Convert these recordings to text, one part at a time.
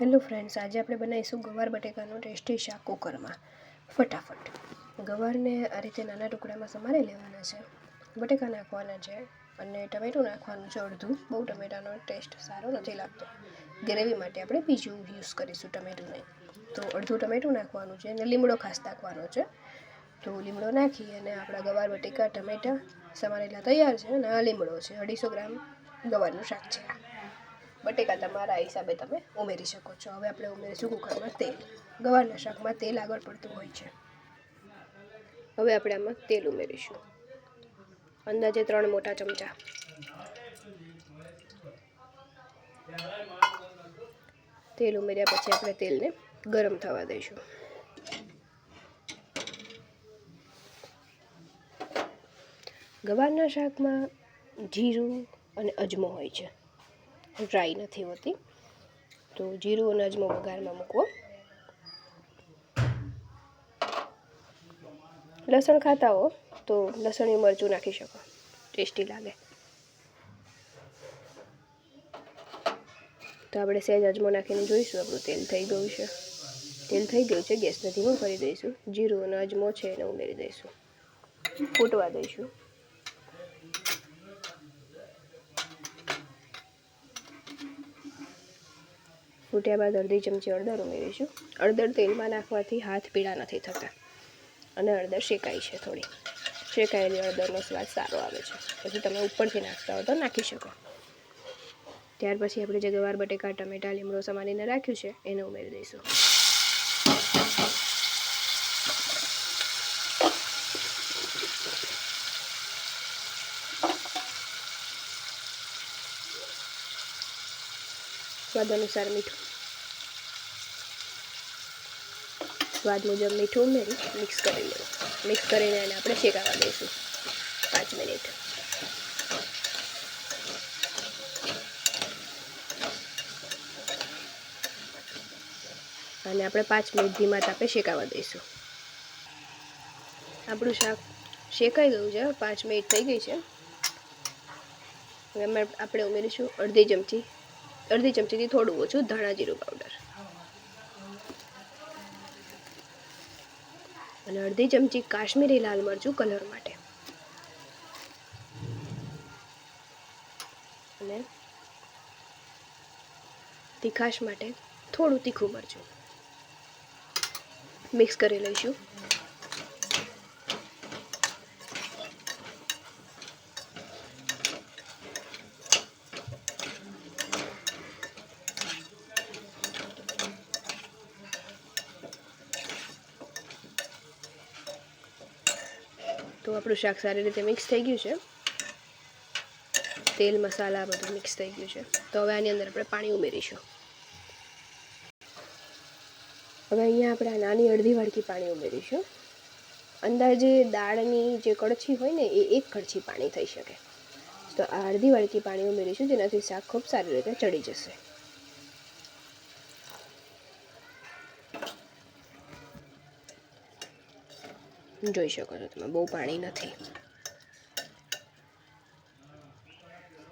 Hello friends, આજે આપણે બનાવીશું ગવાર બટેકાનું ટેસ્ટી શાક કુકરમાં. ફટાફટ. ગવારને આ રીતે નાના ટુકડામાં સમારી લેવાના છે. બટેકા નાખવાના છે અને ટમેટું નાખવાનું છે અડધું. બહુ ટમેટાનો ટેસ્ટ સારો નથી લાગતો. ગ્રેવી માટે આપણે બીજું યુઝ કરીશું ટમેટું નહીં તો અડધું ટમેટું નાખવાનું છે અને લીમડો ખાસ નાખવાનો છે. તો લીમડો નાખી અને આપણા ગવાર બટેકા, ટમેટા સમારેલા તૈયાર છે અને આ લીમડો છે. અઢીસો ગ્રામ ગવારનું શાક છે. બટેકા તમારા હિસાબે તમે ઉમેરી શકો છો. હવે આપણે ઉમેરીશું કુકરમાં તેલ. ગવારના શાકમાં તેલ આગળ પડતું હોય છે. હવે આપણે આમાં તેલ ઉમેરીશું. અંદાજે ત્રણ મોટા ચમચા. તેલ ઉમેર્યા પછી આપણે તેલને ગરમ થવા દઈશું. ગવારના શાકમાં જીરું અને અજમો હોય છે. ડ્રાય નથી હોતી. તો જીરું અનાજમાં વઘારમાં મૂકવો. લસણ ખાતા હો તો લસણ મરચું નાખી શકો. ટેસ્ટી લાગે. તો આપણે સહેજ અજમો નાખીને જોઈશું, આપણું તેલ થઈ ગયું છે. તેલ થઈ ગયું છે ગેસને ધીમો કરી દઈશું. જીરું અને અજમો છે એને ઉમેરી દઈશું. ફૂટવા દઈશું. ફૂટ્યા બાદ અડધી ચમચી હળદર ઉમેરીશું. હળદર તેલમાં નાખવાથી હાથ પીળા નથી થતા. અને હળદર શેકાય છે થોડી. શેકાયેલી હળદરનો સ્વાદ સારો આવે છે. પછી તમે ઉપરથી નાખતા હો તો નાખી શકો. ત્યાર પછી આપણે જે ગવાર, બટેકા, ટમેટા, લીમડો સમારીને રાખ્યું છે, એને ઉમેરી દઈશું. સ્વાદ અનુસાર મીઠું. સ્વાદ મુજબ મીઠું ઉમેરી મિક્સ કરી લેવું. મિક્સ કરીને એને આપણે શેકાવા દઈશું. પાંચ મિનિટ. અને આપણે પાંચ મિનિટ ધીમા તાપે શેકાવા દઈશું. આપણું શાક શેકાઈ ગયું છે. પાંચ મિનિટ થઈ ગઈ છે. હવે આપણે ઉમેરીશું અડધી ચમચી અડધી ચમચીથી થોડું ઓછું ધાણા જીરું પાવડર અને અડધી ચમચી કાશ્મીરી લાલ મરચું કલર માટે. અને તીખાશ માટે થોડું તીખું મરચું. મિક્સ કરી લઈશું. આપણું શાક સારી રીતે મિક્સ થઈ ગયું છે. તેલ મસાલા બધું મિક્સ થઈ ગયું છે. તો હવે આની અંદર આપણે પાણી ઉમેરીશું. હવે અહીંયા આપણે નાની અડધી વાડકી પાણી ઉમેરીશું. અંદાજે દાળની જે કડછી હોય ને, એ એક કડછી પાણી થઈ શકે. તો આ અડધી વાડકી પાણી ઉમેરીશું જેનાથી શાક ખૂબ સારી રીતે ચડી જશે. જોઈ શકો છો તમે, બહુ પાણી નથી.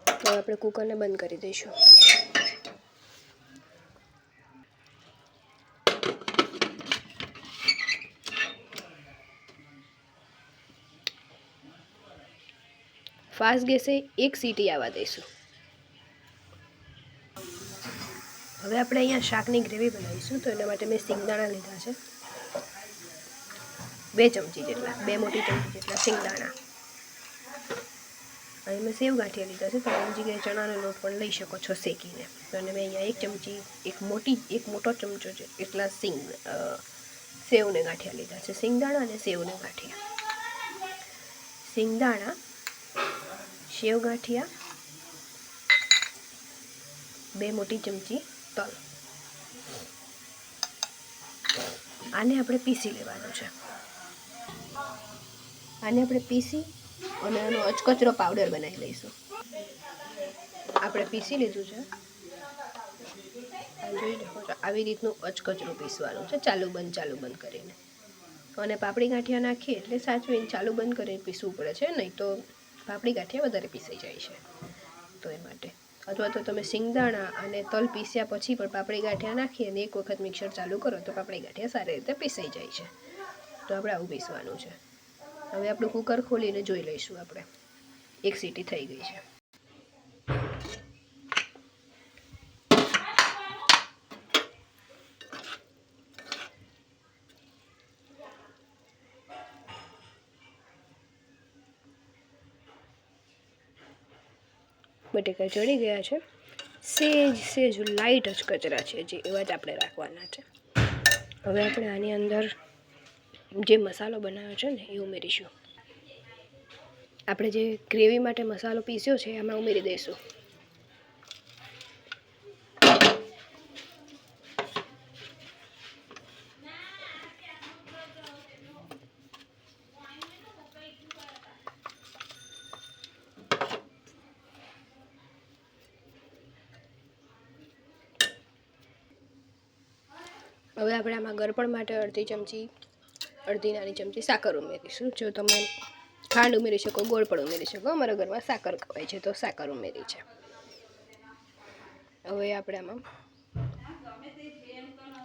તો આપણે કુકરને બંધ કરી દઈશું. ફાસ્ટ ગેસે એક સીટી આવવા દઈશું. હવે આપણે અહીંયા શાકની ગ્રેવી બનાવીશું, તો એના માટે મેં સિંગદાણા લીધા છે. બે ચમચી જેટલા, બે મોટી ચમચી જેટલા સિંગદાણા અહીં મેં સેવ ગાંઠિયા લીધા છે તમે જગ્યાએ ચણાનો લોટ પણ લઈ શકો છો શેકીને. અને મેં અહીંયા એક ચમચી, એક મોટી, એક મોટો ચમચો છે એટલા સિંગ સેવને ગાંઠિયા લીધા છે. સિંગદાણા અને સેવને ગાંઠિયા. સિંગદાણા સેવ ગાંઠિયા, બે મોટી ચમચી તલ. આને આપણે પીસી લેવાનું છે. આને આપણે પીસી અને એનો અચકચરો પાવડર બનાવી લઈશું. આપણે પીસી લીધું છે. આવી રીતનું અચકચરું પીસવાનું છે, ચાલુ બંધ ચાલુ બંધ કરીને. અને પાપડી ગાંઠિયા નાખીએ એટલે સાચવીને ચાલુ બંધ કરીને પીસવું પડે છે, નહીં તો પાપડી ગાંઠિયા વધારે પીસાઈ જાય છે. તો એ માટે. અથવા તો તમે સિંગદાણા અને તલ પીસ્યા પછી પણ પાપડી ગાંઠિયા નાખી અને એક વખત મિક્સર ચાલુ કરો તો પાપડી ગાંઠિયા સારી રીતે પીસાઈ જાય છે. તો આપણે આવું પીસવાનું છે. હવે આપણું કુકર ખોલીને જોઈ લઈશું આપણે. એક સીટી થઈ ગઈ છે. બટેકા ચડી ગયા છે. સેજ સેજ લાઇટ જ કચરા છે જે એવા જ આપણે રાખવાના છે. હવે આપણે આની અંદર જે મસાલો બનાવ્યો છે ને, એ ઉમેરીશું. આપણે જે ગ્રેવી માટે મસાલો પીસ્યો છે, એમાં ઉમેરી દઈશું. હવે આપણે આમાં ગરપણ માટે અડધી ચમચી અડધી નાની ચમચી સાકર ઉમેરીશું. જો તમે ખાંડ ઉમેરી શકો, ગોળ પણ ઉમેરી શકો. અમારા ઘરમાં સાકર ખવાય છે, તો સાકર ઉમેરી છે. હવે આપણે આમાં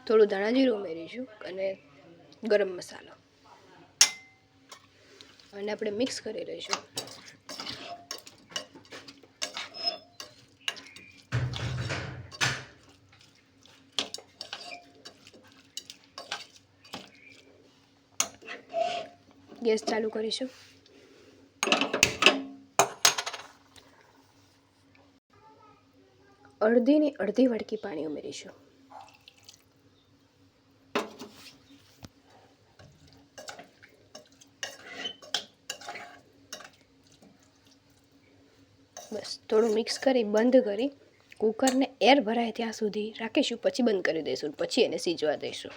થોડું ધાણા જીરું ઉમેરીશું અને ગરમ મસાલો. અને આપણે મિક્સ કરી લઈશું. ગેસ ચાલુ કરીશું. અડધીની અડધી વાડકી પાણી ઉમેરીશું. બસ, થોડું મિક્સ કરી, બંધ કરી, કુકરને એર ભરાય ત્યાં સુધી રાખીશું, પછી બંધ કરી દઈશું, પછી એને સીજવા દઈશું.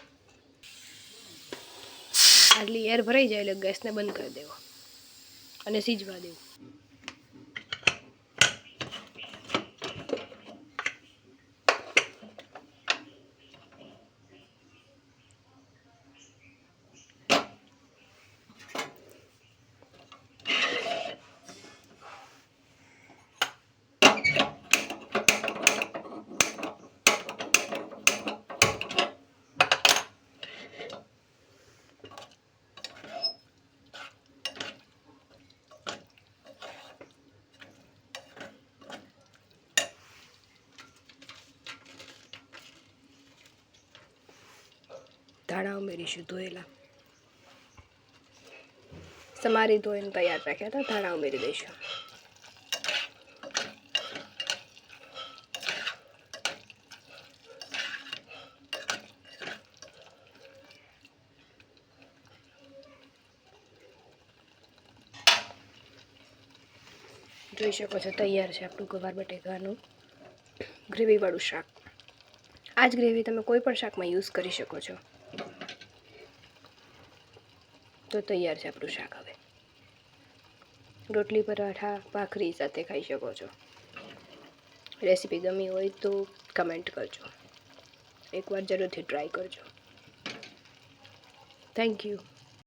આટલી એર ભરાઈ જાય એટલે ગેસને બંધ કરી દેવો. અને સીજવા દેવું. ધાણા ઉમેરીશું, ધોયેલા. સમારી ધોઈને તૈયાર રાખ્યા હતા, ધાણા ઉમેરી દઈશું. જોઈ શકો છો, તૈયાર છે આપણું ગવાર બટેકાનું ગ્રેવીવાળું શાક. આ જ ગ્રેવી તમે કોઈ પણ શાકમાં યુઝ કરી શકો છો. તો તૈયાર છે આપણું શાક હવે. રોટલી, પરાઠા, ભાખરી સાથે ખાઈ શકો છો. રેસીપી ગમી હોય તો કમેન્ટ કરજો. એકવાર જરૂરથી ટ્રાય કરજો. Thank you